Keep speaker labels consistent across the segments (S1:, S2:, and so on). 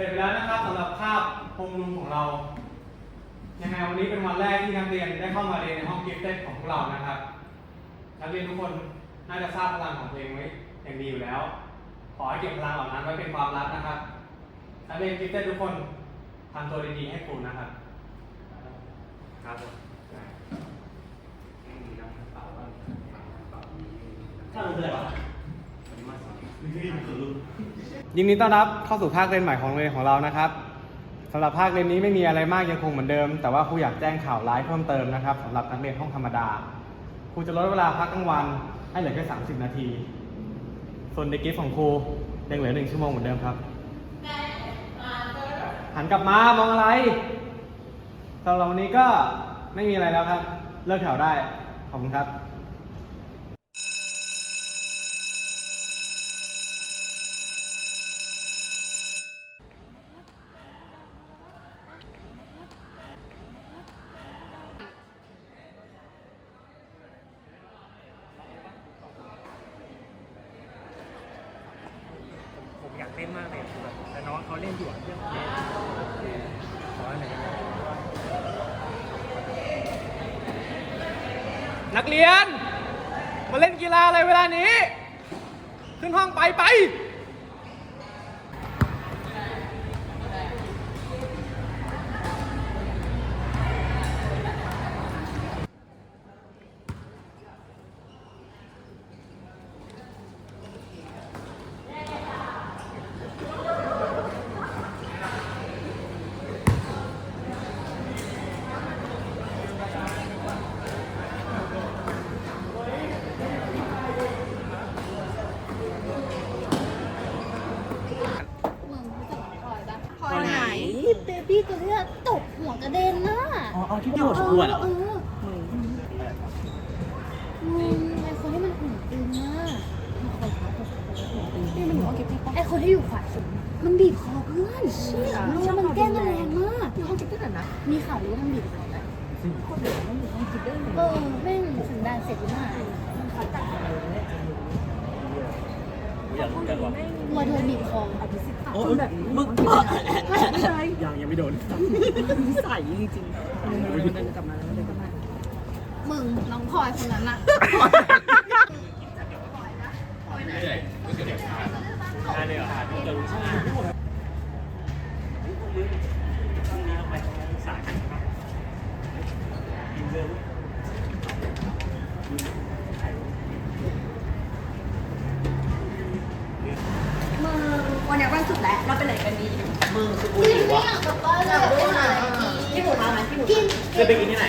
S1: ร็จไปแล้วนะครับสำหรับคาบโฮมรูมของเรายังไงวันนี้เป็นวันแรกที่นักเรียนได้เข้ามาเรียนในห้องกิฟต์เต็ดของพวกเรานะครับ นักเรียนทุกคนน่าจะทราบพลังของตัวเองไว้อย่างดีอยู่แล้ว ขอให้เก็บพลังเหล่านั้นไว้เป็นความลับนะครับ นักเรียนกิฟต์เต็ดทุกคนทำตัวดีๆให้ครูนะครับ
S2: ครับผม
S3: ถ้ารู้เป็นไรวะ
S1: ยินดีต้อนรับเข้าสู่ภาคเรียนใหม่ของโรงเรียนของเรานะครับสำหรับภาคเรียนนี้ไม่มีอะไรมากยังคงเหมือนเดิม แต่ว่าครูอยากแจ้งข่าวร้ายเพิ่มเติมนะครับสำหรับนักเรียนห้องธรรมดาครูจะลดเวลาพักกลางวันให้เหลือแค่30 นาที ส่วนเด็กกิฟต์ของครูยังเหลือหนึ่งชั่วโมงเหมือนเดิมครับ หันกลับมามองอะไรสำหรับวันนี้ก็ไม่มีอะไรแล้วครับ เลิกแถวได้ ขอบคุณครับ
S2: ผมอยากเล่นมากเลยคือแบบแต่น้อง เขาเล่นอยู่อะเรื่องเล่นขออะไรนั
S1: กเรียน มาเล่นกีฬาอะไรเวลานี้ ขึ้นห้องไปไป
S4: มึงรู้จักพลอยปะพลอยไหน เบบี้ตัวเนี้ยตกหัวกระเด็นน่ะ
S3: อ๋อที่พี่หัวชมพูอะเหรอ
S4: เออมึงไอคนที่มันหุ่นตึงน่ะนี่มันหัวเก็บที่ไอคนที่อยู่ขวาสุดมันบีบคอเพื่อนเชี่ยแล้วมันแกล้งกันแรงมากห้องคิดด้วยนะมีข่าวรู้ว่ามันบีบคอไหมคนเดียวมันอยู่ห้องคิดด้วยเออแม่งสันดานเสร็จหรือเปล่า
S3: อยากรู้กันวะ
S4: วัวโดนบีบคอ
S3: โอ้ยแบบมึง
S4: ไม่ใช่
S2: ยังยังไม่โดน
S3: นิสัยจริงๆเดินกลับมาแล้วเดินกลับมา
S4: มึงน้องพลอยคนนั้นอะ
S3: วะ
S4: อยากกลับบ้านเลยไปหาอะไรกิน
S5: พี่หมูมาไหมพี่หมู
S4: กิน
S3: จะไปกินที่ไหน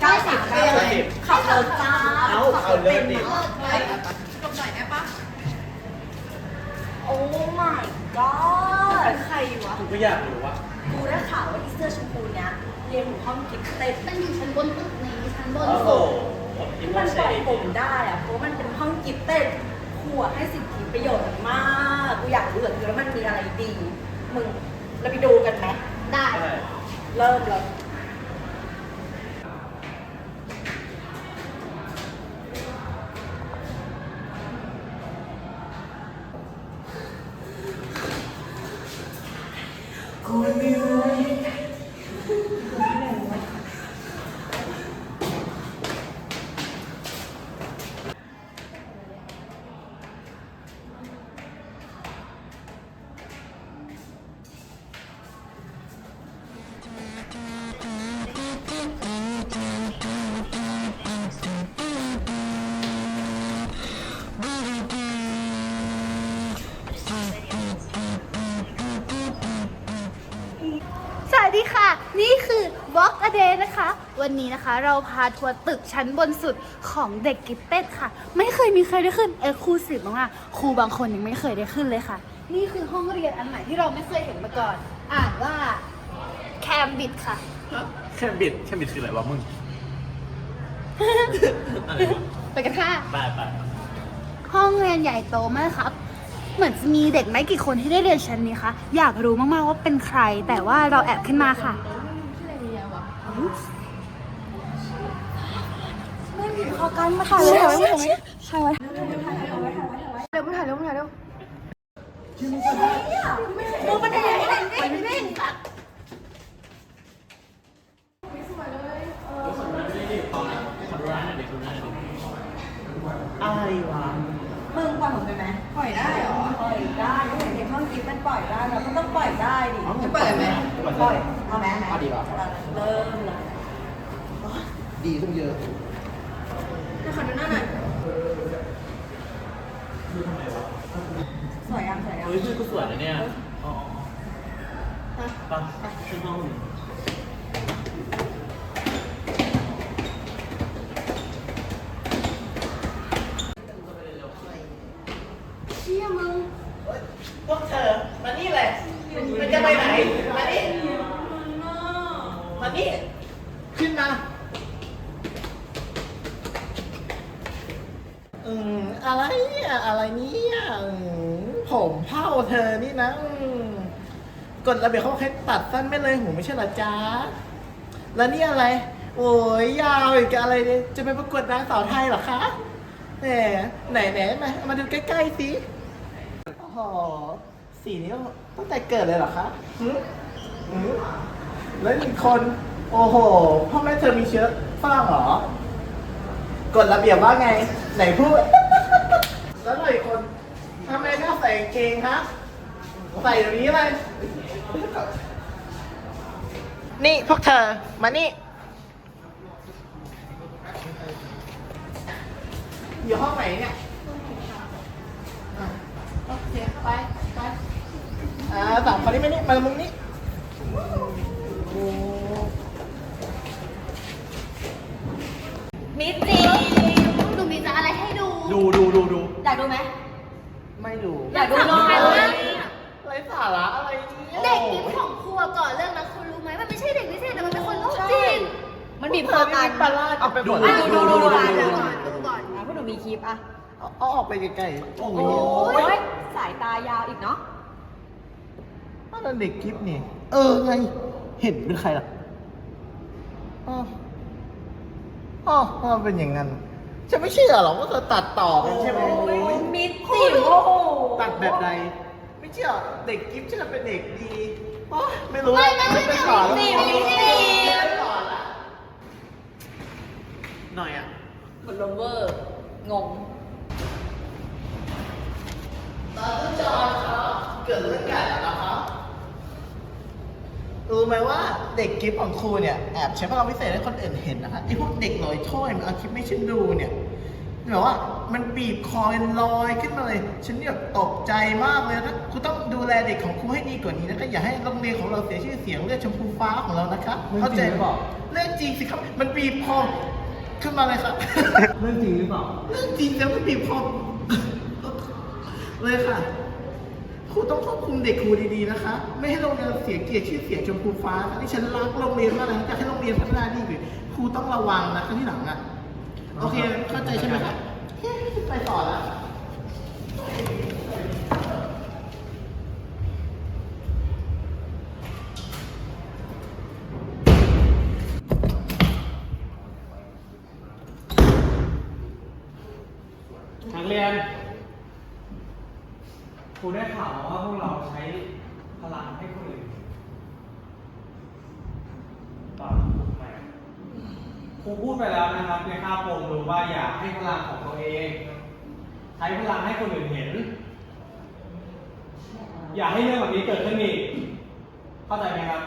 S5: เก้าสิบเก้าสิบขับรถจ้า
S3: เอาเอาเลิศดิ
S5: ลงหน่อยได้ปะโอ้ my god ใครวะ
S3: กูก็อยากรู้ว่า
S5: กูได้ข่าวว่าอีเสื้อชมพูเนี้ยเรียนอยู่ห้องกิฟต์เต็ม
S4: มันอยู่ชั้นบนตึกนี้ชั้นบนสุด
S5: ที่มันปล่อยผมได้อะเพราะมันเป็นห้องกิฟต์เต็มครัวให้สิทธิประโยชน์มาก กูอยากรู้เหลือเกินว่ามันมีอะไรดี มึงเราไปดูกันไหม
S4: ได้
S3: ใช่
S5: เริ่มเลย
S4: วันนี้นะคะ เราพาทัวร์ตึกชั้นบนสุดของเด็กกิฟเต็ดค่ะ ไม่เคยมีใครได้ขึ้นเอ็กซ์คลูซีฟมากๆครูบางคนยังไม่เคยได้ขึ้นเลยค่ะ นี่คือห้องเรียนอันใหม่ที่เราไม่เคยเห็นมาก่อน อ่านว่าแคมบิดค่ะ
S3: แค่บิดแค่บิดคืออะไรวะมึง อะไรวะ
S4: ไปกันค่ะ
S3: ไปไป
S4: ห้องเรียนใหญ่โตมากครับ เหมือนจะมีเด็กไม่กี่คนที่ได้เรียนชั้นนี้คะ อยากรู้มากๆว่าเป็นใคร แต่ว่าเราแอบขึ้นมาค่ะ พอกันมาถ่ายเลยถ่ายไว้ถ่ายไว้ถ่ายไว้ถ่ายไว้ถ่ายไว้เร็วมาถ่ายเร็วมาถ่ายเร็ว
S5: มึงมาถ่ายไม่ได้ไม่ได้ไม่ได้
S2: อะไรวะ
S5: มึงปล่ายผมไปไหมปล่อยได้เหรอ ปล่อยได้ก็เห็นยนห้องกิฟมันปล่อยได้เราก็ต้องปล่อยได้ดิ
S2: จะเปิยไหม
S5: ปล่อยเอาไหม
S2: ไหมดีกว่า
S5: เริ่มเลย
S2: ดีขึ้นเยอะ
S5: วยอะสวยอะ
S2: เฮ้ยชื่อกูสวยนะเนี่ยอ๋อ
S5: ฮะ
S2: ไปขึ้นห้อง
S5: เชี่ยมึง
S6: พวกเธอ มานี่เลยมันจะไปไหน มานี่มานี่ ขึ้นมา อืมอะไรเนี่ยอะไรเนี่ยอืม ผมเผ่าเธอนี่นะกฎระเบียบเขาให้ตัดสั้นไม่เลยหูไม่ใช่หรอจ๊ะ แล้วนี่อะไร โอ้ยยาวอีกอะไรเนี่ยจะไปประกวดนางสาวไทยเหรอคะแหมไหนไหนมามาดูใกล้ๆสิโอ้โหสีนี้ตั้งแต่เกิดเลยเหรอคะหืมหืมแล้วอีกคน โอ้โหพ่อแม่เธอมีเชื้อฝรั่งเหรอกฎระเบียบว่าไง ไหนพูด แล้วหน่อยคน ทำไมหน้าใส่กางเกงฮะใส่แบบนี้เลยนี่พวกเธอ มานี่ อยู่ห้องไหนเนี่ยโอเคไปไปอ่าสามคนนี้ไม่นี่ มามุมนี้โอ้
S5: มิดจี
S4: หนูมีจะอะไรให้ดู
S2: ดูดูดูดู
S5: อยากดูไหม
S6: ไม่ดู
S5: อยากดู
S4: สำคัญมาก
S6: ไรสาระอะไรเนี่ย
S4: เด็กกิฟของครัวก่อนเรื่องนะคุณรู้ไหมมันไม่ใช่เด็กพิเศษแต่มันเป็นคนโรคจิต
S5: มันบีบคอกัน
S6: ปลาลาดเอาไปหมด
S5: อะดูดูดูดู
S4: ดู
S5: ดู
S4: ก่อนดูก่อน
S5: อะพวกหนูมีคลิปอะ
S6: เอาเอาออกไปไกลๆโอ้โห
S5: โอ้ยสายตายาวอีกเนาะ
S6: นั่นเด็กคลิปนี่ เออไง เห็นเป็นใครล่ะอ๋ออ๋อมันเป็นอย่างนั้น จะไม่เชื่อหรอกว่าเธอตัดต่อกันใช่ไหม
S5: มิดจิ๋วโอ้โห
S6: ตัดแบบใดไม่เชื่อเด็กกิฟต์เชื่อเป็นเด็กดีอ๋อไม่รู้
S4: ไม่ไม่ไม่
S6: ไป
S4: ไม่
S6: ก่อนแล้ว
S4: ไม่ไม่ไม่
S6: ไปก่อนละหน่อยอะ
S5: เหมือนลมเวอร์งง
S6: ตอนต้นจอนครับเกิดเรื่องใหญ่แล้วนะครับ รู้ไหมว่าเด็กกิฟต์ของครูเนี่ยแอบใช้พลังพิเศษให้คนอื่นเห็นนะคะไอ้พวกเด็กลอยถ้วยมันเอาคลิปไม่ฉันดูเนี่ยแบบว่ามันบีบคอเป็นรอยขึ้นมาเลย ฉันแบบตกใจมากเลยนะครูต้องดูแลเด็กของครูให้ดีกว่านี้นะคะอย่าให้โรงเรียนของเราเสียชื่อเสียงเลือดชมพูฟ้าของเรานะคะเข้าใจหรือเปล่าเรื่องจริงสิครับมันบีบคอขึ้นมาเลยครับ
S2: เรื่องจริงหรือเปล่า
S6: เรื่องจริงแล้วมันบีบคอเลยค่ะ ครูต้องควบคุมเด็กครูดีๆนะคะ ไม่ให้โรงเรียนเสียเกียรติชื่อเสียงชมพูฟ้าที่ฉันรักโรงเรียนมากเลยอยากให้โรงเรียนพัฒนาดีกว่าครูต้องระวังนะครั้งที่หลังอะ โอเค เข้าใจใช่ไหมครับเฮ้ยไปต่อแล้ว
S1: นักเรียนครูได้ข่าวมาว่าพวกเราใช้พลังให้คนอื่นตอนไม่ครูพูดไป แล้วนะครับในค่าโปร่งรู้ว่าอย่าให้พลังของตัวเอง ใช้พลังให้คนอื่นเห็น อย่าให้เรื่องแบบนี้เกิดขึ้นอีกเข้าใจไหมครับ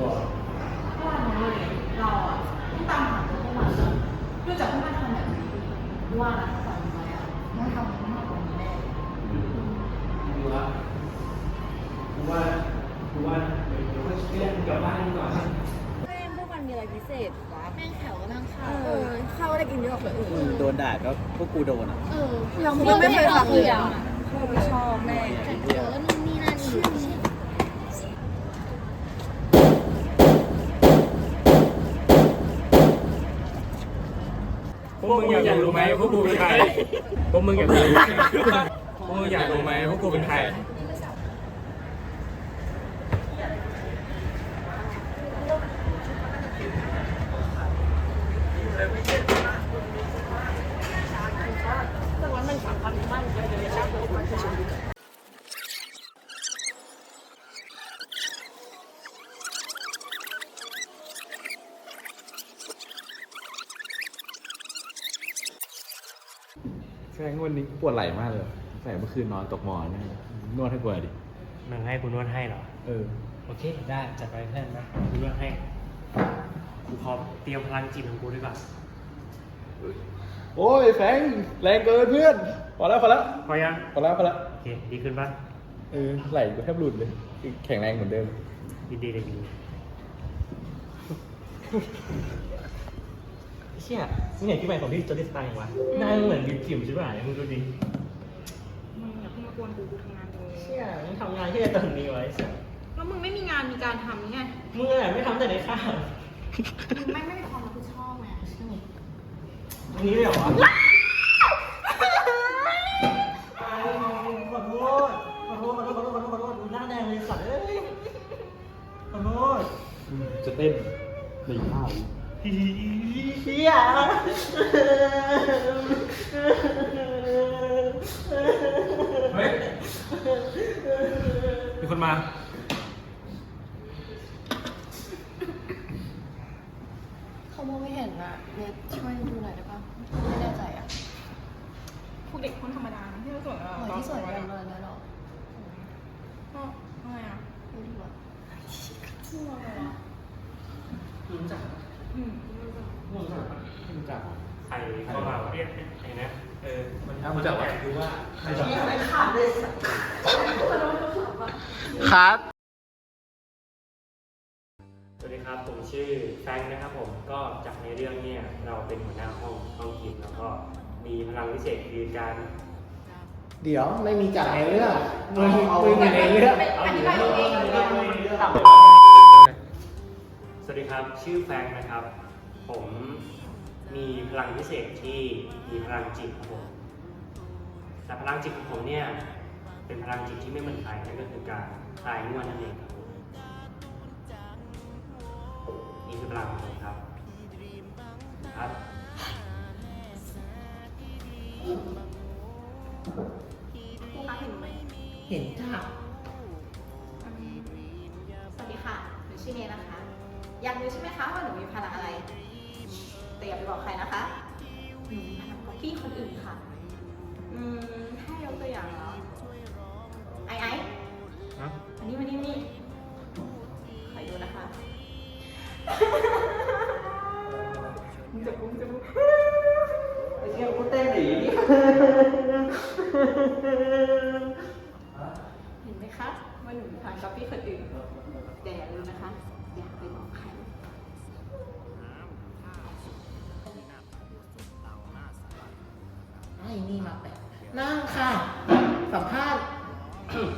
S1: ัวเพราะว่าเลยเราอะ
S2: ต้องตามหาตัวพวกมั
S1: น
S2: แล้วด้วยจากพวกมั
S1: น
S2: ทำแบบนี้ว่าสั่งไว้อะ
S1: ม่ทำมากกว่านี้แน่ดูละกูว่ากูว่าเดี๋ยวเดี๋ยวกเรียกกลับบ้านดีกว่า
S5: แม่พวกมันมีอะไรพิเศษวะ
S4: แม่งแถวก็นั่งข้าว
S5: เออข้าได้กินเยอะกว่าคนอื่น
S2: โดนด่าก็พวกกูโดนอะ
S4: เออ
S5: เราไม่เคยฟังเลยอะไม่ชอบแม่ง
S4: แต่งตัวแล้วนี่นั่นอีก
S7: วกมึงอยากรู้ไหมพวกกูเป็นใครพวกมึงอยากรู้ไหมพวกมึงอยากรู้ไหมพวกกูเป็นใคร
S8: แฟนวันนี้ปวดไหล่มากเลยใส่เมื่อคืนนอนตกหมอนเนี่ยนวดให้กว่าดิ
S2: มึงให้กูนวดให้เหรอ
S8: เออ
S2: โอเค ได้จัดไปเพื่อนนะกูนวดให้ กูพร้อมเตรียมพลังจิตของกูด้วยก่อน
S8: โอ้ยแฟงแรงเกินเพื่อนพอแล้วพอแล้ว
S2: พอยัง
S8: พอแล้วพอแล้ว
S2: โอเค ดีขึ้นปะ
S8: เออไหล่กูแทบหลุดเลย แข็งแรงเหมือนเดิม
S2: ดีดีเลยดี เชี่ยมึงเห็นที่ใหม่ของพี่จอร์ดิสไตน์วะหน้ามึงเหมือนดิวจิ๋วใช่ป่ะเนี่ยมึงดูดิ
S3: มึงอย่าเพิ่งมากวนกูกูทำงานอยู่
S2: เชี่ยมึงทำงานที่ไหนตอนนี้ไวะไอ้สัส
S3: แล้วมึงไม่มีงานมีการทำนี่ไง
S2: มึงอะไรไม่ทำแต่ในข้าว
S3: มึงไม่ไม่มีความรับผิดชอบไง
S2: อันนี้เลยเหรอวะขอโทษขอโทษขอโทษขอโทษขอโทษขอโทษขอโทษดูหน้าแดงเลยสัตว์เอ้ยขอโทษ
S8: จะเต้นหนีข้าว
S2: เฮีย
S1: เฮ้ย มีคนมา
S9: เขามองไม่เห็นอะเนทช่วยดูหน่อยได้ปะไม่แน่ใจอะ
S3: พวกเด็กคนธรรมดาที่สวย
S9: หน่อยที่สวยกันเลยนะหรอ
S3: ก็อะไรอะ
S9: ไม่รู้อะ
S2: รู้จัก
S3: อืม
S2: รู้จัก
S8: ไม่รู้จัก
S2: ใครเข้ามาวะเนี่ยไอ้นะเออมัน
S8: อ้าวรู้จักวะ
S2: แอบดูว่าใครจะ
S5: ไม่ขาดเลยสัก
S6: ครับ
S2: สวัสดีครับ ผมชื่อแฟรงค์นะครับผมก็จากในเรื่องเนี่ยเราเป็นหัวหน้าห้องห้องกิมแล้วก็มีพลังพิเศษคือการ
S6: เดี๋ยวไม่มีจากในเรื่องมึงมึงอยู่ในเรื่อง
S2: เอาอยู่ในเรื่องในเรื่องในเรื่อง ครับ ชื่อแฟรงค์นะครับ ผมมีพลังพิเศษที่มีพลังจิตครับผมแต่พลังจิตของผมเนี่ยเป็นพลังจิตที่ไม่เหมือนใครนั่นก็คือการคลายนวดนั่นเองครับผมนี่คือพลังของผมครับครับ
S3: ครูคะเห็นไหม
S6: เห็นจ้า
S5: สวัสดีค่ะหนูชื่อเนยนะคะ อยากรู้ใช่ไหมคะว่าหนูมีพลังอะไร แต่อย่าไปบอกใครนะคะหนูมีพลังก๊อปปี้คนอื่นค่ะ อืมถ้ายกตัวอย่างเหรอ ไอ้ไอ้
S2: ฮะ
S5: อันนี้มานี่มานี่คอยดูนะคะมึงจะมึงจะมึงไอ้เชี่ยกูเต้นหนีเห็นไหมคะว่าหนูมีพลังก๊อปปี้คนอื่นแต่อย่าลืมนะคะ อย่าไปบอกใคร
S6: ไอ้นี่มาแปะนั่งค่ะ สัมภาษณ์
S2: อืม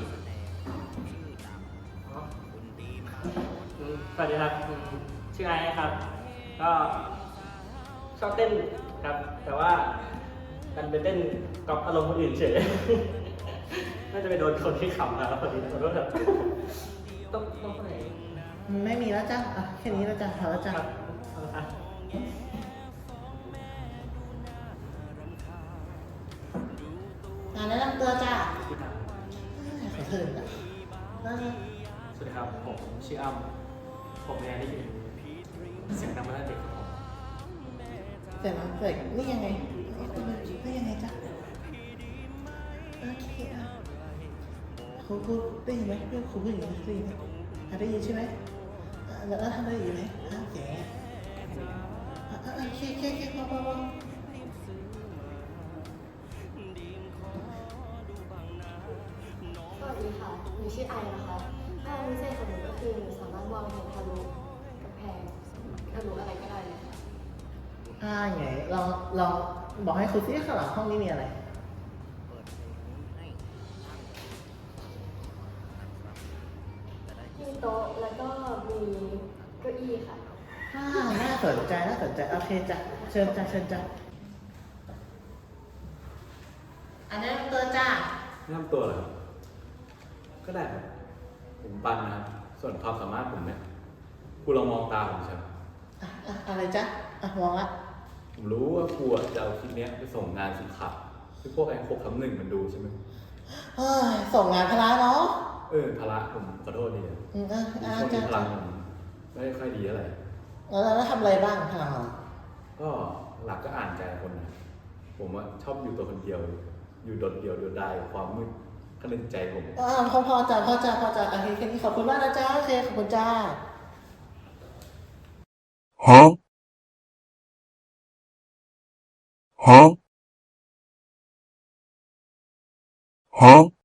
S2: สวัสดีครับอืมชื่อไอซ์นะครับ ก็ชอบเต้นครับ แต่ว่าดันไปเต้นกับอารมณ์คนอื่นเฉย น่าจะไปโดนคนที่ขำนะครับพอดีขอโทษครับ
S6: แล้วจ้ะอะแค่นี้แล้วจ้ะพอแล้วจ้ะ
S2: ครับเอาละครับ
S6: งานแนะนำตัวจ้ะขอเชิญจ้ะนั่ง
S2: สวัสดีครับ ผมชื่ออ้ำผมเนี่ยได้ยินเสียงดังมาตั้งแต่เด็กครับผม
S6: เสร็จแล้วเสร็จนี่ยังไงนี่ยังไงจ้ะโอเคอะครูครูได้ยินไหมเพื่อนครูได้ยินไหมได้ยินไหมอะได้ยินใช่ไหมอะ แล้วแล้วทำได้ยินไหมอะแกอะอะอะโอเคโอเคโอเคพอพอพอ
S9: สวัสดีค่ะหนูชื่อไอนะคะพลังพิเศษของหนูก็คือหนูสามารถมองเห็นทะลุกำแพงทะลุอะไรก็ได้เลยค่ะ
S6: อ่าไงลองลองบอกให้ครูซิข้างหลังห้องนี้มีอะไร
S9: มีโต๊ะแล้วก็มีเก้าอี้ค่ะ
S6: อ่าน่าสนใจน่าสนใจโอเคจ้ะเชิญจ้ะเชิญจ้ะอันนี้นตัวจ้ะ
S8: แนะนำตัวเหรอครับก็ได้ครับผมปันนะครับส่วนความสามารถผมเนี่ยครูลองมองตาผมใช่ไหม
S6: อะอะอะไรจ๊ะอะมองละ
S8: ผมรู้ว่าครูอะจะเอาคลิปเนี้ยไปส่งงานสิขับที่พวกไอ้หกคำหนึ่งมันดูใช่ไหม
S6: เฮ้ยส่งงานพละเนาะ
S8: เออพละผมขอโทษดีนะ
S6: อืมอะอะ
S8: ช่วง
S6: จ้ะ
S8: นี้พลังผมไม่ค่อยดีเท่าไหร่
S6: แล้วแล้วทำอะไรบ้างพลังเรา
S8: ก็หลักก็อ่านใจคนนะผมว่าชอบอยู่ตัวคนเดียว อยู่โดดเดี่ยวโดดดายกับความมืดข้างในใจผม
S6: อ่าพอพอจ้าพอจ้าพอจ้าโอเคแค่นี้ขอบคุณมากนะจ้าโอเคขอบคุณจ้า
S10: Huh? Huh? Huh?